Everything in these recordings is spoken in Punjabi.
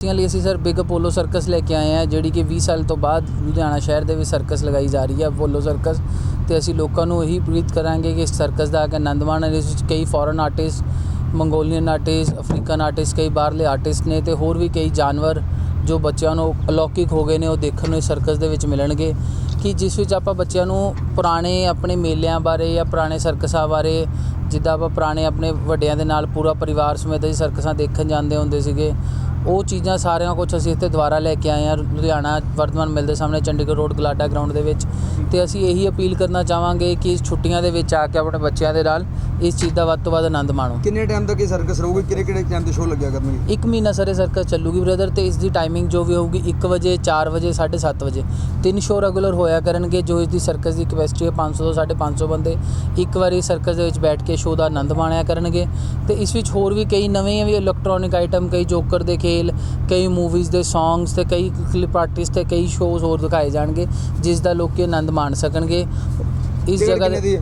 ਬੱਚਿਆਂ ਲਈ ਅਸੀਂ ਸਰ ਬਿਗ ਅਪੋਲੋ ਸਰਕਸ ਲੈ ਕੇ ਆਏ ਹਾਂ, ਜਿਹੜੀ ਕਿ 20 ਸਾਲ ਤੋਂ ਬਾਅਦ ਲੁਧਿਆਣਾ ਸ਼ਹਿਰ ਦੇ ਵਿੱਚ ਸਰਕਸ ਲਗਾਈ ਜਾ ਰਹੀ ਹੈ ਅਪੋਲੋ ਸਰਕਸ। ਤੇ ਅਸੀਂ ਲੋਕਾਂ ਨੂੰ ਇਹੀ ਪ੍ਰੇਰਿਤ ਕਰਾਂਗੇ ਕਿ ਇਸ ਸਰਕਸ ਦਾ ਆ ਕੇ ਆਨੰਦ ਮਾਣਨ ਇਸ ਵਿੱਚ ਕਈ foreign artist Mongolian artist African artist ਕਈ ਬਾਹਰਲੇ ਆਰਟਿਸਟ ਨੇ ਤੇ ਹੋਰ ਵੀ ਕਈ ਜਾਨਵਰ ਜੋ ਬੱਚਿਆਂ ਨੂੰ ਅਲੌਕਿਕ ਹੋ ਗਏ ਨੇ, ਉਹ ਦੇਖਣ ਨੂੰ ਇਸ ਸਰਕਸ ਦੇ ਵਿੱਚ ਮਿਲਣਗੇ। ਕਿ ਜਿਸ ਵਿੱਚ ਆਪਾਂ ਬੱਚਿਆਂ ਨੂੰ ਪੁਰਾਣੇ ਆਪਣੇ ਮੇਲਿਆਂ ਬਾਰੇ ਜਾਂ ਪੁਰਾਣੇ ਸਰਕਸਾਂ ਬਾਰੇ, ਜਿੱਦਾਂ ਆਪਾਂ ਪੁਰਾਣੇ ਆਪਣੇ ਵੱਡਿਆਂ ਦੇ ਨਾਲ ਪੂਰਾ ਪਰਿਵਾਰ ਸਮੇਤ ਅਸੀਂ ਸਰਕਸਾਂ ਦੇਖਣ ਜਾਂਦੇ ਹੁੰਦੇ ਸੀਗੇ ਉਹ ਚੀਜ਼ਾਂ ਸਾਰਿਆਂ ਕੁਝ ਅਸੀਂ ਇੱਥੇ ਦੁਬਾਰਾ ਲੈ ਕੇ ਆਏ ਹਾਂ। ਲੁਧਿਆਣਾ ਵਰਤਮਾਨ ਮਿਲ ਦੇ ਸਾਹਮਣੇ ਚੰਡੀਗੜ੍ਹ ਰੋਡ ਗਲਾਡਾ ਗਰਾਊਂਡ ਦੇ ਵਿੱਚ। ਤੇ ਅਸੀਂ ਇਹੀ ਅਪੀਲ ਕਰਨਾ ਚਾਹਾਂਗੇ ਕਿ ਇਸ ਛੁੱਟੀਆਂ ਦੇ ਵਿੱਚ ਆ ਕੇ ਆਪਣੇ ਬੱਚਿਆਂ ਦੇ ਨਾਲ ਇਸ ਚੀਜ਼ ਦਾ ਵੱਧ ਤੋਂ ਵੱਧ ਆਨੰਦ ਮਾਣੋ। ਕਿੰਨੇ ਟਾਈਮ ਤੱਕ ਇਹ ਸਰਕਸ ਰਹੂਗੀ? ਕਿਹੜੇ ਕਿਹੜੇ ਟਾਈਮ ਤੇ ਸ਼ੋਅ ਲੱਗਿਆ ਕਰਨਗੇ? ਇੱਕ ਮਹੀਨਾ ਸਾਰੇ ਸਰਕਸ ਚੱਲੂਗੀ ਬ੍ਰਦਰ ਤੇ ਇਸ ਦੀ ਟਾਈਮਿੰਗ ਜੋ ਵੀ ਹੋਊਗੀ 1 ਵਜੇ 4 ਵਜੇ 7:30 ਵਜੇ। ਤਿੰਨ ਸ਼ੋਅ ਰੈਗੂਲਰ ਹੋਇਆ ਕਰਨਗੇ ਜੋ ਇਸ ਦੀ ਸਰਕਸ ਦੀ ਕਪੈਸਿਟੀ ਹੈ 500 ਤੋਂ 550 ਬੰਦੇ। ਇੱਕ ਵਾਰੀ ਸਰਕਸ ਦੇ ਵਿੱਚ ਬੈਠ ਕੇ ਸ਼ੋਅ ਦਾ ਆਨੰਦ ਮਾਣਿਆ ਕਰਨਗੇ। ਤੇ ਇਸ ਵਿੱਚ ਹੋਰ ਵੀ ਕਈ ਨਵੇਂ ਵੀ ਇਲੈਕਟ੍ਰੋਨਿਕ ਆਈਟਮ ਕਈ ਜੋਕਰ ਦੇ ਖੇਲ ਕਈ ਮੂਵੀਜ਼ ਦੇ ਸੌਂਗਸ ਤੇ ਕਈ ਕਲਿਪ ਆਰਟਿਸਟ ਤੇ ਕਈ ਸ਼ੋਅਜ਼ ਹੋਰ ਦਿਖਾਏ ਜਾਣਗੇ ਜਿਸ ਦਾ ਲੋਕੀ ਆਨੰਦ ਮਾਣ ਸਕਣਗੇ। ਇਸ ਜਗ੍ਹਾ ਦੇ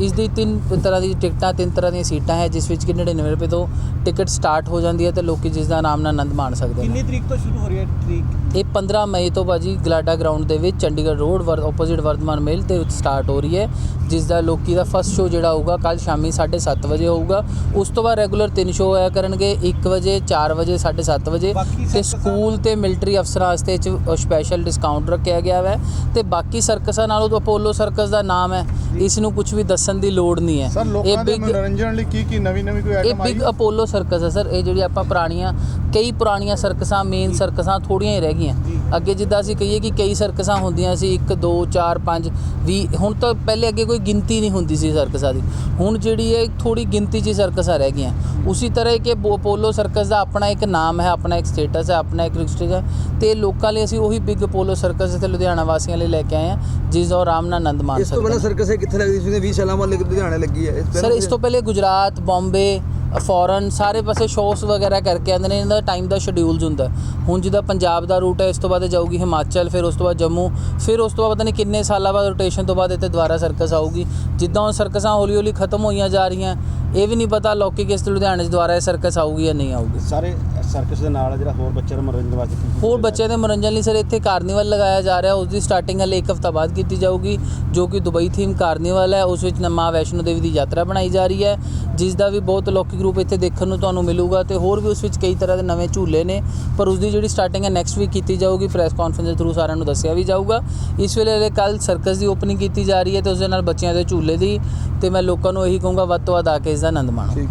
ਇਸ ਦੀ ਤਿੰਨ ਤਰ੍ਹਾਂ ਦੀ ਟਿਕਟਾਂ ਤਿੰਨ ਤਰ੍ਹਾਂ ਦੀਆਂ ਸੀਟਾਂ ਹੈ ਜਿਸ ਵਿੱਚ ਕਿ 99 ਰੁਪਏ ਤੋਂ ਟਿਕਟ ਸਟਾਰਟ ਹੋ ਜਾਂਦੀ ਹੈ ਤੇ ਲੋਕੀ ਜਿਸ ਦਾ ਆਰਾਮ ਨਾਲ ਆਨੰਦ ਮਾਣ ਸਕਦੇ ਨੇ। ਕਿੰਨੀ ਤਰੀਕ ਤੋਂ ਸ਼ੁਰੂ ਹੋ ਰਹੀ ਹੈ ਤਰੀਕ? ਇਹ 15 ਮਈ ਤੋਂ ਬਾਜੀ ਗਲਾਡਾ ਗਰਾਊਂਡ ਦੇ ਵਿੱਚ ਚੰਡੀਗੜ੍ਹ ਰੋਡ ਵਰ ਆਪੋਜ਼ਿਟ ਵਰਧਮਾਨ ਮਿਲ ਤੇ ਸਟਾਰਟ ਹੋ ਰਹੀ ਹੈ ਜਿਸ ਦਾ ਲੋਕੀ ਦਾ ਫਸਟ ਸ਼ੋਅ ਜਿਹੜਾ ਹੋਊਗਾ ਕੱਲ ਸ਼ਾਮੀ 7:30 ਵਜੇ ਹੋਊਗਾ। ਉਸ ਤੋਂ ਬਾਅਦ ਰੈਗੂਲਰ ਤਿੰਨ ਸ਼ੋਅ ਹੋਇਆ ਕਰਨਗੇ 1 ਵਜੇ 4 ਵਜੇ 7:30 ਵਜੇ ਤੇ ਸਕੂਲ ਤੇ ਮਿਲਟਰੀ ਅਫਸਰਾਂ ਵਾਸਤੇ ਚ ਸਪੈਸ਼ਲ ਡਿਸਕਾਊਂਟ ਰੱਖਿਆ ਗਿਆ ਹੈ ਤੇ ਬਾਕੀ ਸਰਕਸਾਂ ਨਾਲੋਂ ਅਪੋਲੋ ਸਰਕਸ ਦਾ ਨਾਮ ਹੈ। ਇਸ ਨੂੰ ਕੁਝ ਵੀ ਦੱਸਣ ਦੀ ਲੋੜ ਨਹੀਂ ਹੈ। ਸਰ ਇਹ ਲੋਕਾਂ ਦੇ ਮਨੋਰੰਜਨ ਲਈ ਕੀ ਕੀ ਨਵੀਂ ਨਵੀਂ ਕੋਈ ਇਹ ਆਈਟਮ ਆਈ? ਬਿਗ ਅਪੋਲੋ ਸਰਕਸ ਹੈ ਸਰ। ਇਹ ਜਿਹੜੀ ਆਪਾਂ ਪੁਰਾਣੀਆਂ ਕਈ ਪੁਰਾਣੀਆਂ ਸਰਕਸਾਂ ਮੇਨ ਸਰਕਸਾਂ ਥੋੜੀਆਂ ਹੀ ਰਹਿ ਗਈਆਂ। ਅੱਗੇ ਜਿੱਦਾਂ ਅਸੀਂ ਕਹੀਏ ਕਿ ਕਈ ਸਰਕਸਾਂ ਹੁੰਦੀਆਂ ਸੀ 1 2 4 5 20 ਹੁਣ ਤਾਂ ਪਹਿਲੇ ਅੱਗੇ ਕੋਈ ਗਿਣਤੀ ਨਹੀਂ ਹੁੰਦੀ ਸੀ ਸਰਕਸਾਂ ਦੀ। ਹੁਣ ਜਿਹੜੀ ਹੈ ਥੋੜੀ ਗਿਣਤੀ 'ਚ ਸਰਕਸਾਂ ਰਹਿ ਗਈਆਂ। ਉਸੇ ਤਰ੍ਹਾਂ ਕਿ ਅਪੋਲੋ ਸਰਕਸ ਦਾ ਆਪਣਾ ਇੱਕ ਨਾਮ ਹੈ ਆਪਣਾ ਇੱਕ ਸਟੇਟਸ ਹੈ ਆਪਣਾ ਇੱਕ ਰਜਿਸਟਰ ਹੈ ਤੇ ਲੋਕਾਂ ਲਈ ਅਸੀਂ ਉਹੀ ਬਿਗ ਅਪੋਲੋ ਸਰਕਸ ਇੱਥੇ ਲੁਧਿਆਣਾ ਵਾਸੀਆਂ ਲਈ ਲੈ ਕੇ ਆਏ ਹਾਂ ਜਿਸ ਦਾ ਆਰਾਮ ਨਾਲ ਆਨੰਦ ਮਾਣ ਇਸ ਤੋਂ ਨੇ ਸਰਕਸ ਕਿੱਥੇ ਲੱਗਦੀ ਸੀ? ਉਹਨੇ 20 ਸਾਲਾਂ ਬਾਅਦ ਲੁਧਿਆਣੇ ਲੱਗੀ ਹੈ। ਸਰ ਇਸ ਤੋਂ ਪਹਿਲੇ ਗੁਜਰਾਤ ਬੰਬੇ ਫੋਰਨ ਸਾਰੇ ਪਾਸੇ ਸ਼ੋਅਸ ਵਗੈਰਾ ਕਰਕੇ ਆਉਂਦੇ ਨੇ, ਇਹਨਾਂ ਦਾ ਟਾਈਮ ਦਾ ਸ਼ਡਿਊਲਸ ਹੁੰਦਾ। ਹੁਣ ਜਿੱਦਾਂ ਪੰਜਾਬ ਦਾ ਰੂਟ ਹੈ, ਇਸ ਤੋਂ ਬਾਅਦ ਜਾਊਗੀ ਹਿਮਾਚਲ, ਫਿਰ ਉਸ ਤੋਂ ਬਾਅਦ ਜੰਮੂ, ਫਿਰ ਉਸ ਤੋਂ ਬਾਅਦ ਪਤਾ ਨਹੀਂ ਕਿੰਨੇ ਸਾਲਾਂ ਬਾਅਦ ਰੋਟੇਸ਼ਨ ਤੋਂ ਬਾਅਦ ਇੱਥੇ ਦੁਬਾਰਾ ਸਰਕਸ ਆਊਗੀ। ਜਿੱਦਾਂ ਉਹ ਸਰਕਸਾਂ ਹੌਲੀ ਹੌਲੀ ਖਤਮ ਹੋਈਆਂ ਜਾ ਰਹੀਆਂ ਇਹ ਵੀ ਨਹੀਂ ਪਤਾ ਲੋਕੀ ਕਿਸ ਲੁਧਿਆਣੇ 'ਚ ਦੁਬਾਰਾ ਇਹ ਸਰਕਸ ਆਊਗੀ ਜਾਂ ਨਹੀਂ ਆਊਗੀ। ਸਾਰੇ ਸਰਕਸ ਦੇ ਨਾਲ ਜਿਹੜਾ ਹੋਰ ਬੱਚਿਆਂ ਨੂੰ ਮਨੋਰੰਜਨ ਵਾਸਤੇ ਕੀ- ਹੋਰ ਬੱਚਿਆਂ ਦੇ ਮਨੋਰੰਜਨ ਲਈ ਸਰ ਇੱਥੇ ਕਾਰਨੀਵਲ ਲਗਾਇਆ ਜਾ ਰਿਹਾ ਉਸ ਦੀ ਸਟਾਰਟਿੰਗ ਹਲੇ ਇੱਕ ਹਫਤਾ ਬਾਅਦ ਕੀਤੀ ਜਾਊਗੀ ਜੋ ਕਿ ਦੁਬਈ ਥੀਮ ਕਾਰਨੀਵਲ ਹੈ ਉਸ ਵਿੱਚ ਮਾਂ ਵੈਸ਼ਨੋ ਦੇਵੀ ਦੀ ਯਾਤਰਾ ਬਣਾਈ ਜਾ ਰਹੀ ਹੈ ਜਿਸ ਦਾ ਵੀ ਬਹੁਤ ਲੋਕੀ ਗਰੁੱਪ ਇੱਥੇ ਦੇਖਣ ਨੂੰ ਤੁਹਾਨੂੰ ਮਿਲੂਗਾ ਤੇ ਹੋਰ ਵੀ ਉਸ ਵਿੱਚ ਕਈ ਤਰ੍ਹਾਂ ਦੇ ਨਵੇਂ ਝੂਲੇ ਨੇ ਪਰ ਉਸ ਦੀ ਜਿਹੜੀ ਸਟਾਰਟਿੰਗ ਹੈ ਨੈਕਸਟ ਵੀਕ ਕੀਤੀ ਜਾਊਗੀ ਪ੍ਰੈਸ ਕਾਨਫਰੰਸ ਦੇ ਥਰੂ ਸਾਰਿਆਂ ਨੂੰ ਦੱਸਿਆ ਵੀ ਜਾਊਗਾ। ਇਸ ਵੇਲੇ ਕੱਲ ਸਰਕਸ ਦੀ ਓਪਨਿੰਗ ਕੀਤੀ ਜਾ ਰਹੀ ਹੈ ਤੇ ਉਸ ਦੇ ਨਾਲ ਬੱਚਿਆਂ ਦੇ ਝੂਲੇ ਦੀ ਤੇ ਮੈਂ ਲੋਕਾਂ ਨੂੰ ਇਹੀ ਕਹੂੰਗਾ ਵੱਧ ਤੋਂ ਵੱਧ ਆ ਕੇ ਇਸ ਦਾ ਆਨੰਦ ਮਾਣੋ